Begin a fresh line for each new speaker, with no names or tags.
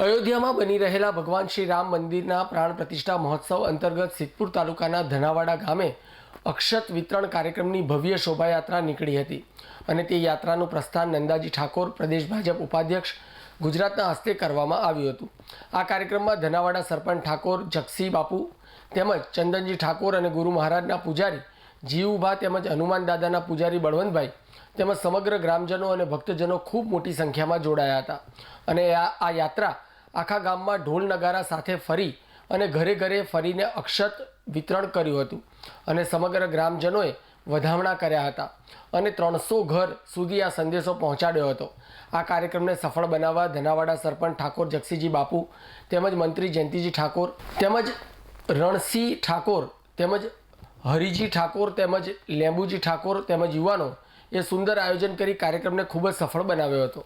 અયોધ્યામાં બની રહેલા ભગવાન શ્રી રામ મંદિરના પ્રાણ પ્રતિષ્ઠા મહોત્સવ અંતર્ગત સિદ્ધપુર તાલુકાના ધનાવાડા ગામે અક્ષત વિતરણ કાર્યક્રમની ભવ્ય શોભાયાત્રા નીકળી હતી અને તે યાત્રાનું પ્રસ્થાન નંદાજી ઠાકોર, પ્રદેશ ભાજપ ઉપાધ્યક્ષ, ગુજરાતના હસ્તે કરવામાં આવ્યું હતું. આ કાર્યક્રમમાં ધનાવાડા સરપંચ ઠાકોર, જગસી બાપુ તેમજ ચંદનજી ઠાકોર અને ગુરુ મહારાજના પૂજારી જીવુભા તેમજ હનુમાન દાદાના પૂજારી બળવંતભાઈ તેમજ સમગ્ર ગ્રામજનો અને ભક્તજનો ખૂબ મોટી સંખ્યામાં જોડાયા હતા. અને આ આ યાત્રા આખા ગામમાં ઢોલ નગારા સાથે ફરી અને ઘરે ઘરે ફરીને અક્ષત વિતરણ કર્યું હતું અને સમગ્ર ગ્રામજનોએ વધામણા કર્યા હતા અને ત્રણસો ઘર સુધી આ સંદેશો પહોંચાડ્યો હતો. આ કાર્યક્રમને સફળ બનાવવા ધનાવાડા સરપંચ ઠાકોર જગસીજી બાપુ તેમજ મંત્રી જયંતિજી ઠાકોર તેમજ રણસિંહ ઠાકોર તેમજ હરિજી ઠાકોર તેમજ લેંબુજી ઠાકોર તેમજ યુવાનો એ સુંદર આયોજન કરી કાર્યક્રમને ખૂબ જ સફળ બનાવ્યો હતો.